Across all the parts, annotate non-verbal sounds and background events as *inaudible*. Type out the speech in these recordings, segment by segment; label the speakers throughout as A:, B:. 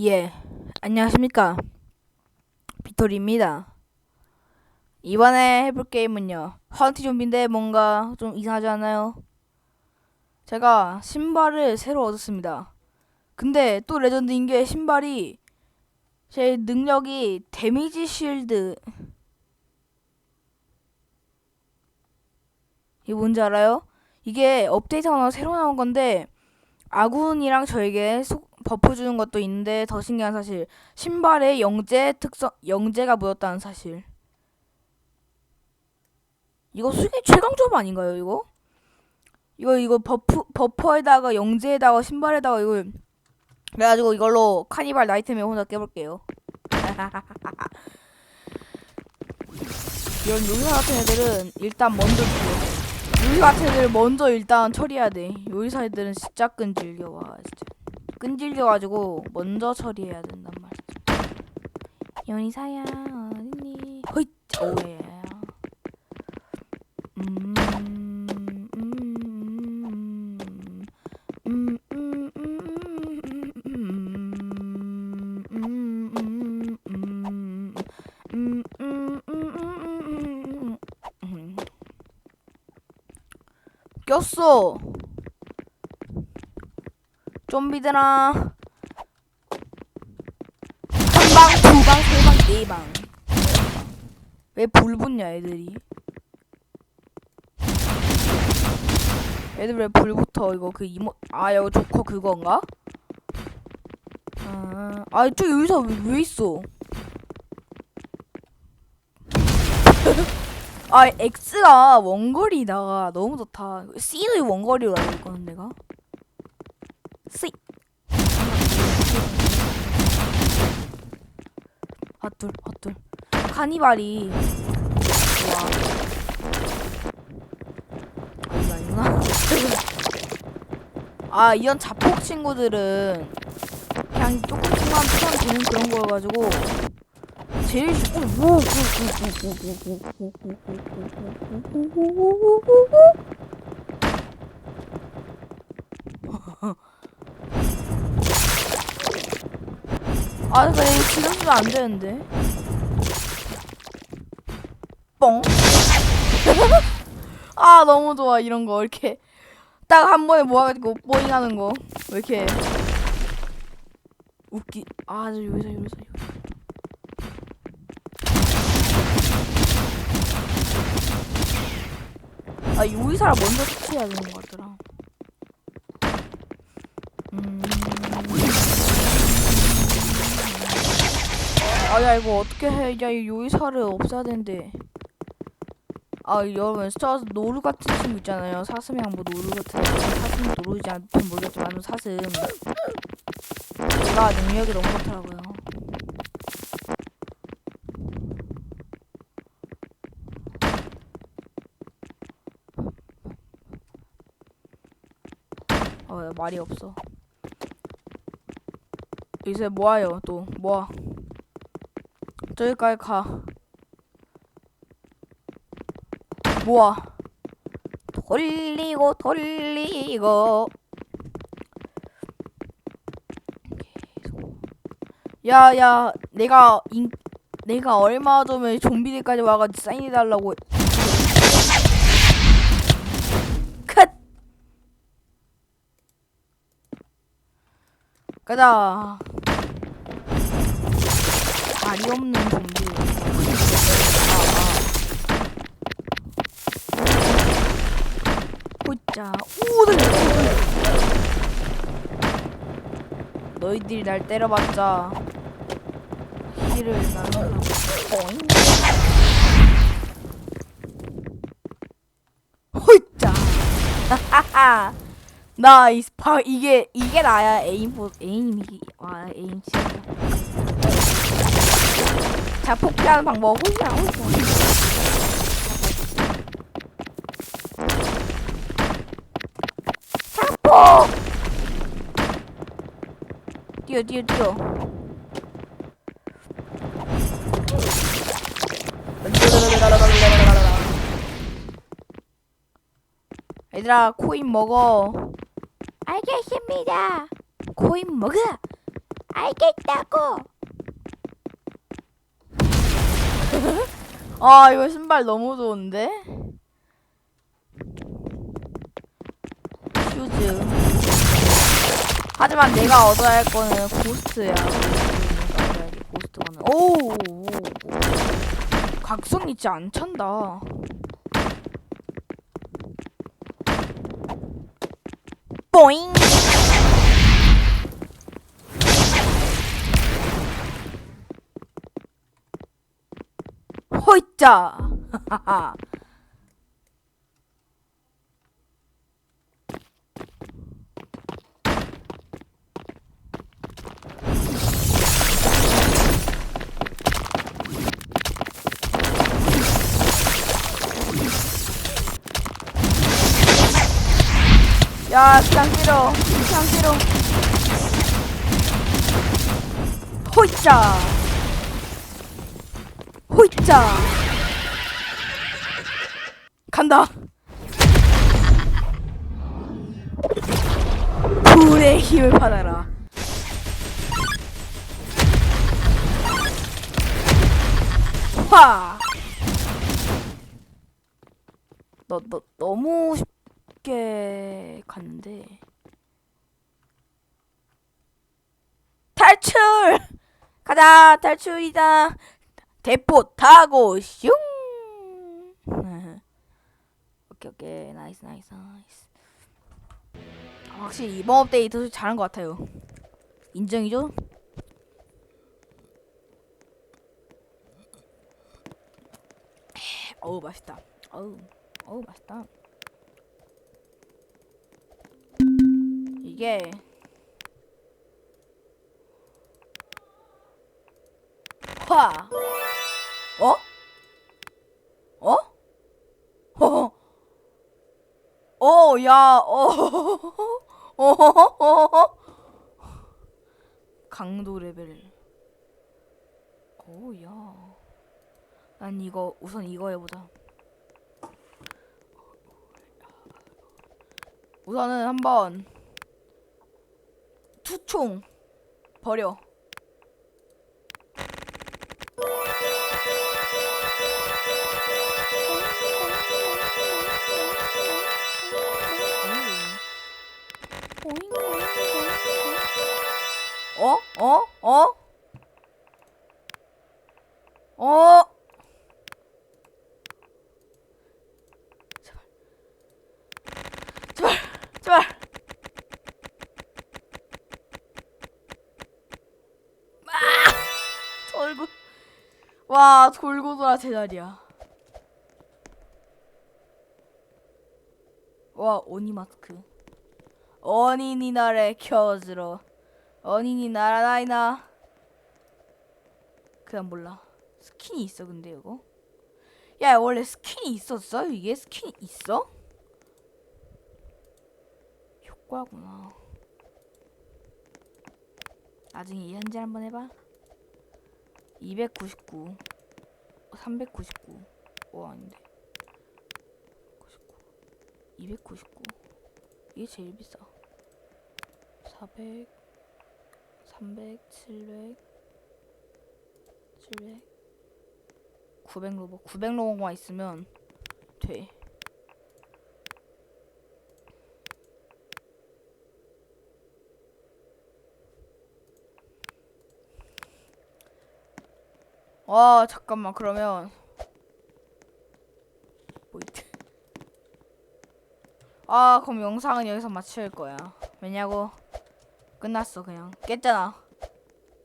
A: 예, 안녕하십니까. 비토리입니다. 이번에 해볼 게임은요. 헌티 좀비인데 뭔가 좀 이상하지 않나요? 제가 신발을 새로 얻었습니다. 근데 또 레전드인 게 신발이 제 능력이 데미지 쉴드 이게 뭔지 알아요? 이게 업데이트가 새로 나온 건데 아군이랑 저에게 속, 버프 주는 것도 있는데 더 신기한 사실 신발에 영재 특성 영재가 묻었다는 사실. 이거 수기 최강 조합 아닌가요 이거? 이거 이거 버프 버퍼에다가 영재에다가 신발에다가 이거 그래가지고 이걸로 카니발 나이트메어 혼자 깨볼게요. *laughs* 이런 요리사 같은 애들은 일단 먼저 요리 같은 애들 먼저 일단 처리해야 돼. 요리사 애들은 진짜 끈질겨 와 진짜 끈질려가지고 먼저 처리해야 된단 말이죠. 연이사야 어딨니? 허이 오예. 꼈어. 좀비들아. 한방 두방 세방 네방. 왜 불 붙냐 애들이? 애들 왜 불 붙어? 이거 그 이모 아 이거 조커 그건가? 아, 아저 여기서 왜, 왜 있어? *laughs* 아 X가 원거리다가 너무 좋다. C도 원거리로 알고 있거든 내가 핫둘 핫둘 카니발이 와 아, 이거 아니구나 아 이런 자폭 친구들은 그냥 조금씩만 피하면 되는 그런 거여가지고 제일 쉽고 아, 근데 이거 지금 쓰면 안 되는데. 뻥. *laughs* 아, 너무 좋아, 이런 거. 이렇게. 딱 한 번에 모아가지고 뽀잉 하는 거. 왜 이렇게. 웃기. 아, 저 여기서, 여기서, 여기서. 아, 요리사를 먼저 터치해야 되는 것 같더라. 아, 야, 이거 어떻게 해? 야, 이 요리사를 없애야 되는데. 아, 여러분, 저 노루 같은 친구 있잖아요. 사슴이 한번 노루 같은 애. 사슴 노루지 않든 모르겠지만, 사슴. 제가 능력이 너무 좋더라고요. 어, 야, 말이 없어. 이제 모아요, 또. 모아. 저기까지 가. 모아. 돌리고 돌리고. 계속. 야, 야, 내가 인, 내가 얼마 전에 좀비들까지 와가지고 사인해 달라고. 컷. 가자. 말이 없는 좀비. 보자. 우들. 너희들이 날 때려봤자 힐을 나눠. 어잉. 호이자. 하하하. 나이 스파 이게 이게 나야 에임포 에임이 와 에임 진짜. 자 폭피하는 방법 호이야. 자폭. 뛰어 뛰어 뛰어. 얘들아 코인 먹어. 알겠습니다. 코인 먹어. 알겠다고. *laughs* 아 이거 신발 너무 좋은데? 슈즈. 하지만 내가 얻어야 할 거는 고스트야. 얻어야지, 고스트거는. 오. 각성 있지 않찬다. 뽀잉. 하하하. *laughs* 야, 그냥 때려. 그냥. 호이짜. 호이짜. 간다. 불의 힘을 받아라. 화. 너, 너, 너무 쉽게 갔는데. 탈출! 가자, 탈출이다. 대포 타고 슝. 오케이 오케이 나이스 나이스 나이스. 아, 확실히 이번 업데이트 잘한 것 같아요. 인정이죠? 어우 맛있다. 어우 어우 맛있다. 이게 화. 어? 어? 어, 야, *laughs* 어, 어, 어, 강도 레벨. 오, 야. 난 이거, 우선 이거 해보자. 우선은 한번 투총 버려. 어? 제발. 제발. 제발. 아! 돌고. 와, 돌고 돌아 제자리야. 와, 오니 마스크. 어린이 날에 켜들어. 어린이 날아나이나. 그냥 몰라. 스킨이 있어 근데 이거. 야 원래 스킨이 있었어? 이게 스킨이 있어? 효과구나. 나중에 이 현질 한번 해봐. 299, 399. 오 아닌데. 99, 299. 이게 제일 비싸. 400, 300, 700, 700, 900 로봇. 900 로봇만 있으면 돼. 와 잠깐만 그러면 뭐 있지? 아 그럼 영상은 여기서 마칠 거야. 왜냐고 끝났어 그냥 깼잖아.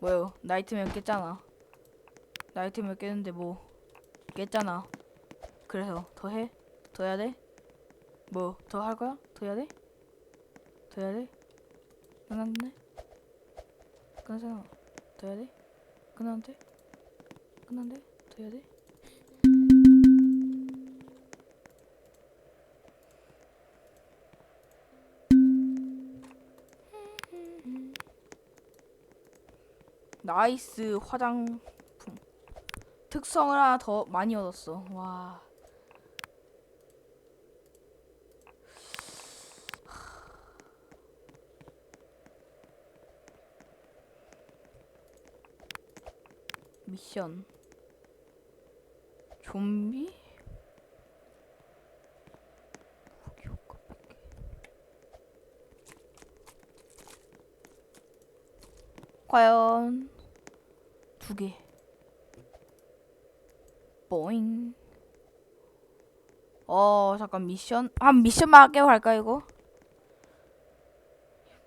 A: 뭐요? 나이트메어 깼잖아. 나이트메어 깼는데 뭐 깼잖아. 그래서 더 해? 더 해야 돼? 뭐 더 할 거야? 더 해야 돼? 더 해야 돼? 끝났네? 끝났잖아. 더 해야 돼? 끝났는데? 끝났는데? 더 해야 돼? 나이스 화장품 특성을 하나 더 많이 얻었어. 와. 미션. 좀비. 과연 두 개 뽀잉 어 잠깐 미션 한 미션만 할게요 할까 이거?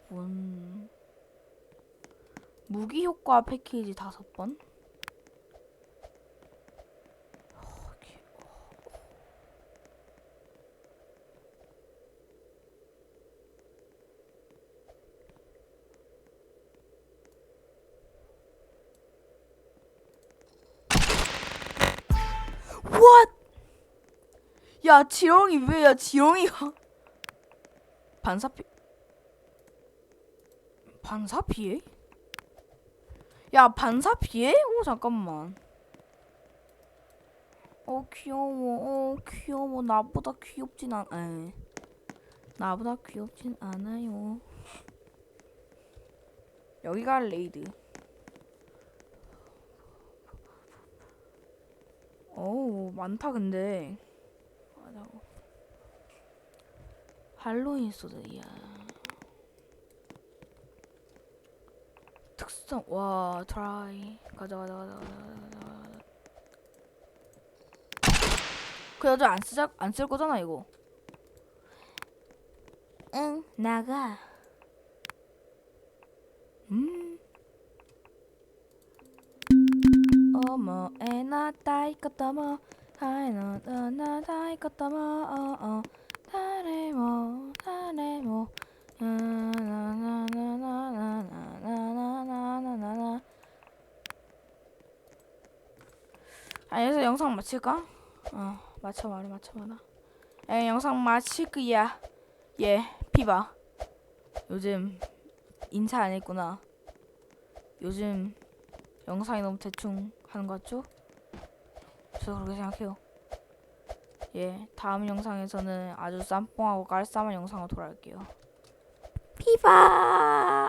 A: 뭔 무기 효과 패키지 다섯 번 야 지렁이 왜야 지렁이가 반사피 반사피해? 야 반사피해? 오 잠깐만. 어 귀여워. 어 귀여워. 나보다 귀엽진 않 에. 나보다 귀엽진 않아요. 여기가 레이드. 어우 많다 근데 맞아 할로윈 소드야. 특성 와 트라이. 가자 가자 가자 가자 가자 그 여자 안 쓰자 안 쓸 거잖아 이거. 응 나가. 음. 어머 에나 따이 까따마 하이노 나 따이 까따마 어어 다레모 다레모 나나나나나나나나나나나나 아 여기서 영상 마칠까? 어 맞춰봐라 맞춰봐라 에 영상 마칠 거야 예 피바 요즘 인사 안 했구나 요즘 영상이 너무 대충 하는 것 같죠? 저도 그렇게 생각해요. 예, 다음 영상에서는 아주 쌈뽕하고 깔쌈한 영상으로 돌아올게요. 피바!